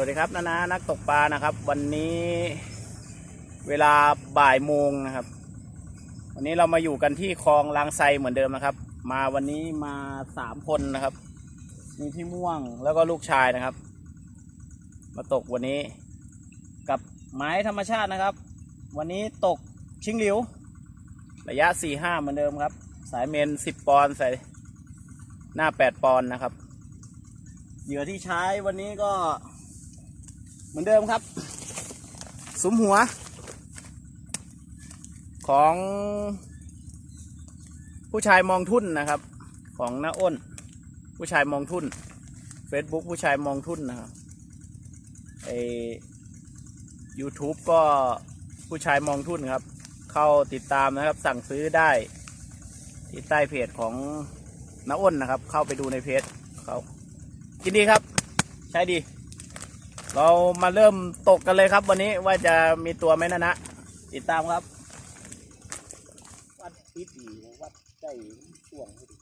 วัสดีครับนานานักตกปลานะครับ วันนี้เวลาบ่ายโมงนะครับ วันนี้เรามาอยู่กันที่คลองลางไซเหมือนเดิมนะครับ มาวันนี้มาสามคนนะครับ มีพี่ม่วงแล้วก็ลูกชายนะครับ มาตกวันนี้ กับไม้ธรรมชาตินะครับ วันนี้ตกชิงหลิว ระยะสี่ห้าเหมือนเดิมครับ สายเมนสิบปอนใส่หน้าแปดปอนนะครับเหยื่อที่ใช้วันนี้ก็ เหมือนเดิมครับสุมหัว ของผู้ชายมองทุ่นนะครับ ของน้าอ้น ผู้ชายมองทุ่น Facebook ผู้ชายมองทุ่นนะครับไอ YouTube ก็ผู้ชายมองทุ่นครับ เข้าติดตามนะครับ สั่งซื้อได้ที่ใต้เพจของน้าอ้นนะครับ เข้าไปดูในเพจเขากินดีครับ ใช้ดี เรามาเริ่มตกกันเลยครับ วันนี้ว่าจะมีตัวไหมนะนะ ติดตามครับ วัดพิธีวัดใจช่วงพอดี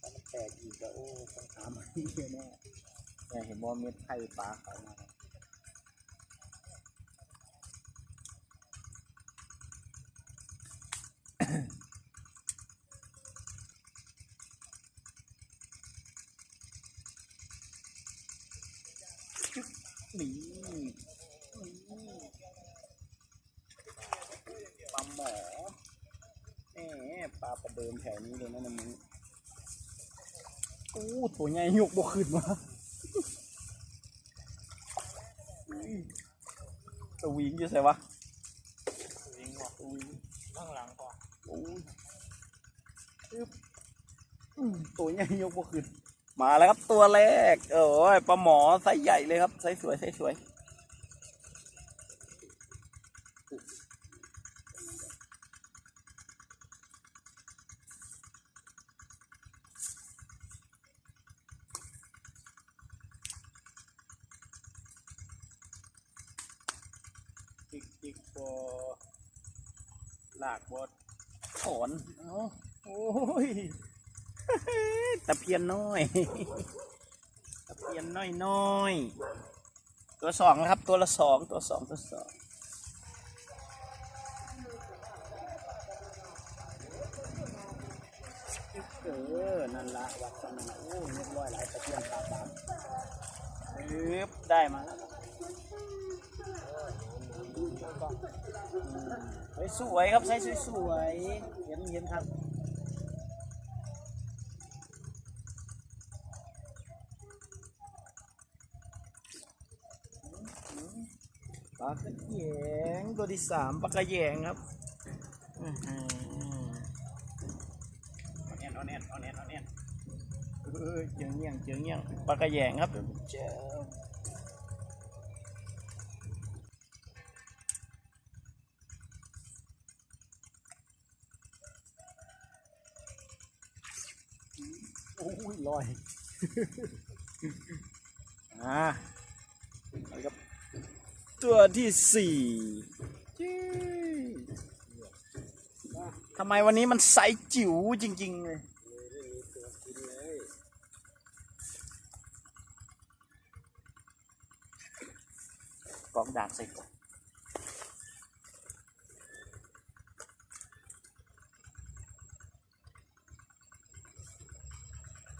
ถ้ามันแตกอีกก็โอ้ต้องหามาที่แน่เนี่ยเห็นว่าเม็ดไข่ปลาเขามาครับนี่ปลาหมอแหม ปลาประเดิมแถวนี้เลยนะนะมึงโอ้ตัวใหญ่ยกบกขึ้นมาอุ้ยตัววิ่งอยู่ใส่วะวิ่งว่ะตัววิ่งข้างหลังก่อนโอ้ยอึ๊บอืมตัวใหญ่ยกบกขึ้นมาแล้วครับตัวแรก โอ้ยปลาหมอไซส์ใหญ่เลยครับไซส์สวยไซส์สวย จิกบอลากบอถอนเอาโอ้ยตะเพียนน้อย ตะเพียนน้อยน้อยตัวสองนะครับ ตัวละสองตัวสองตัวสองเออ นั่นละวัดกันนั่นละโอ้เรียบร้อยหลายตะเพียนปลาปามปึ๊บได้มาแล้ว ครับเฮ้ยสวยครับไซส์สวยๆเห็นเห็นครับปลากระแยงตัวที่สามปลากระแยงครับอื้อหือเอาแน่นเอาแน่นเอาแน่นเอาแน่นเออเจียงเงี้ยงเจียงเงี้ยงปลากระแยงครับเจ้า อ้อยอ่าแล้วก็ตัวที่สี่ทำไมวันนี้มันไซส์จิ๋วจริง ๆ เลยกองดากใส่ก่อน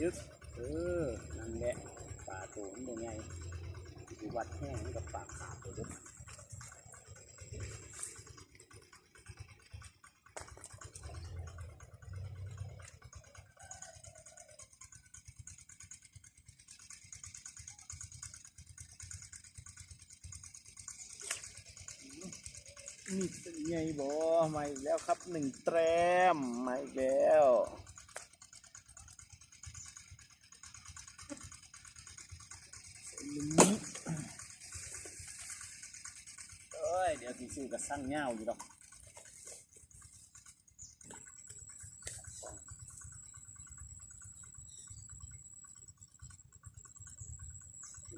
ยึดเออนั่นแหละปลาตัวมันเป็นไงดูวัดแห้งกับปลาขาดตัวเด็ดนี่เป็นไงบ่มาอีกแล้วครับหนึ่งแต้มมาอีกแล้ว เที่สิซื้อกับสั้นเงาอยู่ดอก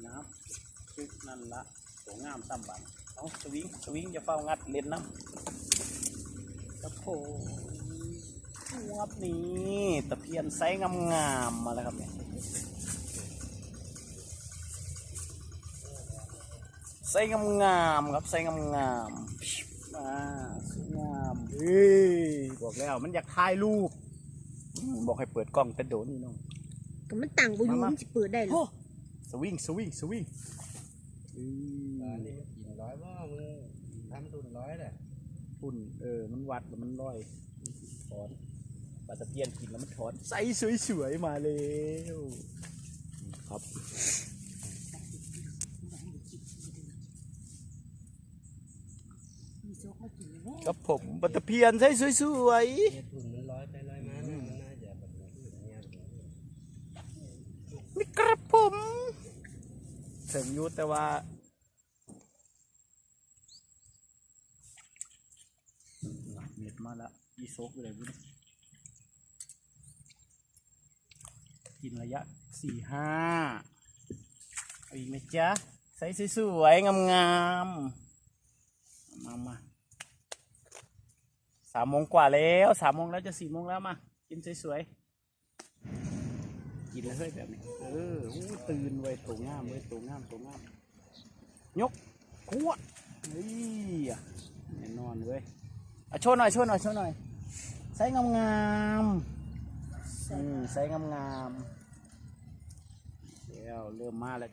น้ำคือนั่นละตัวงามซ้ำบันเอาสวิงสวิงจะเฝ้างัดเล่นน้ำกระโผงับนี่ตะเพียนไซส์งามๆมาแล้วครับเนี่ย ส์งามๆครับไซส์งามๆมาสวยงามเฮ้ยบอกแล้วมันอยากถ่ายรูปอืมบอกให้เปิดกล้องแต่โดนนี่น้อง ก็มันตั้งบ่อยู่มามามั มันสิเปิดได้เหรอสวิงสวิงสวิงอือันมนี้กินร้อยว่ามึงทำทุนร้อยแหละพุ่นเออมันวัดแล้วมันลอยถอนปลาตะเพียนกินแล้วมันถอนใสสวยๆมาแล้วครับ กับผมบัตรเพียนใช้สวยๆนี่ครับผมเสริมยุทธแต่ว่าเม็ดมาละอีโซกเลยบุ้กินระยะสี่ห้าอีกไหมจ๊ะใส่สวยๆงามๆมามา สามโมงกว่าแล้วสามโมงแล้วจะสี่โมงแล้วมา กินสวยๆ กินเลยเฮ้ยแบบนี้เอออตื่นไว้ตัวงามไว้ยตัวงามตัวงาม ยกขวดนี่แน่นอนเว้ยอะโชว์หน่อยโชว์หน่อยโชว์หน่อยใส่งามงามๆอืมใส่งามงามๆเดี๋ยวเริ่มมาแล้ว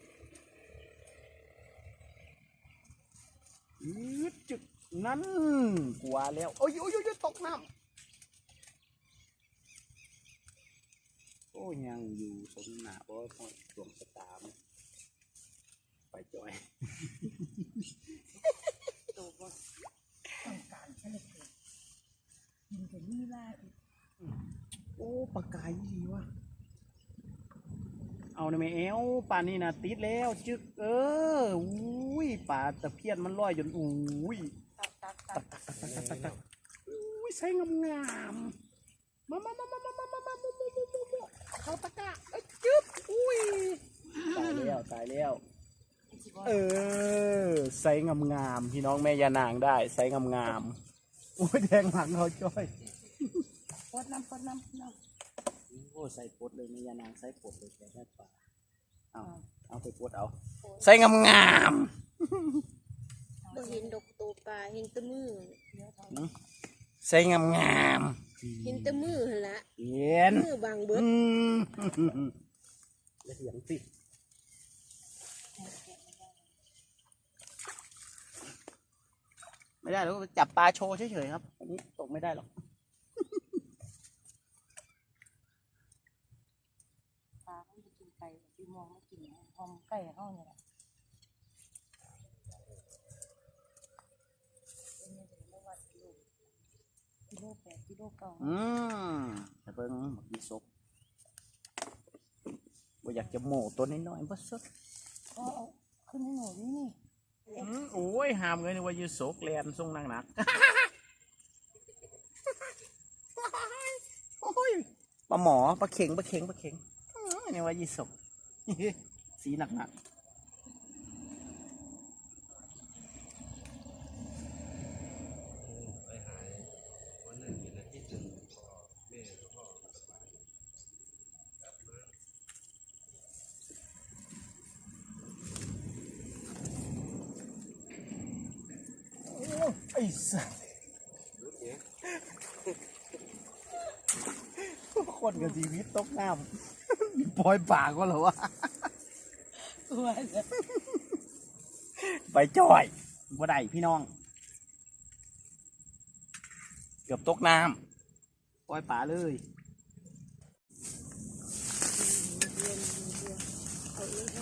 อืดจุด นั่นกลัวแล้ว โอ้ยโอ้ยโอ้ยตกน้ำโอ้ยยังอยู่สมหนาเพราะว่าดวงชะตามันไปจอยโตบ่ต้องการซะเหลือเกินกินแต่นี่ล่าอีกโอ้ปลากายดีวะเอาในแม่เอวป่านนี้นะติดแล้ว จึก เอออุ้ยปลาตะเพียนมันลอยจนอุ้ย อุ้ยใส่งามงามๆมามามามามามามามามุมุมุมุมุเขาตะกะเอ้ยจึ๊บอุ้ยตายแล้วตายแล้วเออใส่งามงามๆพี่น้องแม่ยานางได้ใส่งามงามๆโอ้ยแดงหลังเขาจ้อยปดน้ำปดน้ำน้โอ้ใส่ปดเลยแม่ยานางใส่ปดเลยแกได้ปลาเอาเอาไปปดเอาใส่งามงามำ บ่เห็นดอกโตปลาเห็นแตะมือๆใส่งามงามเห็นแตะมือหั่นละๆเย็นมือบางเบิดอืมแล้วเสียงสิไม่ได้หรอกจับปลาโชว์เฉยๆครับ อันนี้ตกไม่ได้หรอก ปลาเขาจะกินไปพี่มองไม่กินหอมไก่เฮานี่แหละเป็นยังไงบ่ว่ากิโลกิ โลแปดกิโลเก้าอืมแต่เบิ่งบักยีสกว่าอยากจะโม่ตัวน้อยๆบ่สดก็เอาขึ้นให้หนูนี่นี่อืมโอ้ยหามเลยนี่ว่ายีสกแลนทรงนางหนักโอ้ยปลาหมอปลาเข็งปลาเข็งปลาเข็งอืมนี่ว่ายีสกสีหนักหนัก ไปหายวันนั้นเป็นอาทิตย์หนึ่งพอแม่กับพ่อ ไอ้ สัสคนกับชีวิตตกน้ำปล่อยปากก็เหรอวะตัวเนี่ยไปจ่อยบ่ได้พี่น้อง เกือบตกน้ำปล่อยป่าเลย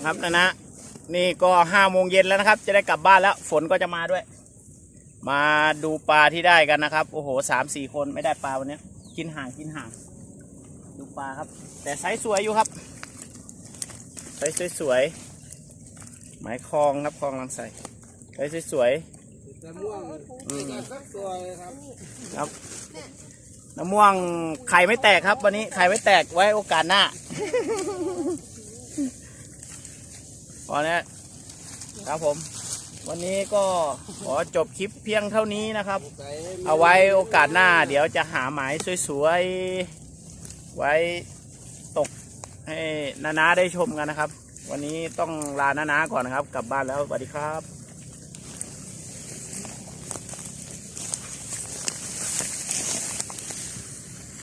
ครับนะนะ นี่ก็ห้าโมงเย็นแล้วนะครับ จะได้กลับบ้านแล้ว ฝนก็จะมาด้วย มาดูปลาที่ได้กันนะครับ โอ้โหสามสี่คนไม่ได้ปลาวันนี้กินห่างกินห่าง ดูปลาครับ แต่ไซส์สวยอยู่ครับไซส์สวยๆหมายคลองครับคลองลังใสไซส์สวยแต่ม่วงนี่ก็สักตัวเลยครับๆครับน้ำม่วงไข่ไม่แตกครับ วันนี้ไข่ไม่แตกไว้โอกาสหน้าพอแล้วครับผม วันนี้ก็ขอจบคลิปเพียงเท่านี้นะครับใส่เอาไว้โอกาสหน้า เดี๋ยวจะหาหมายสวยๆ ไว้ตกให้นานาได้ชมกันนะครับ วันนี้ต้องลานานาก่อนนะครับ กลับบ้านแล้วสวัสดีครับ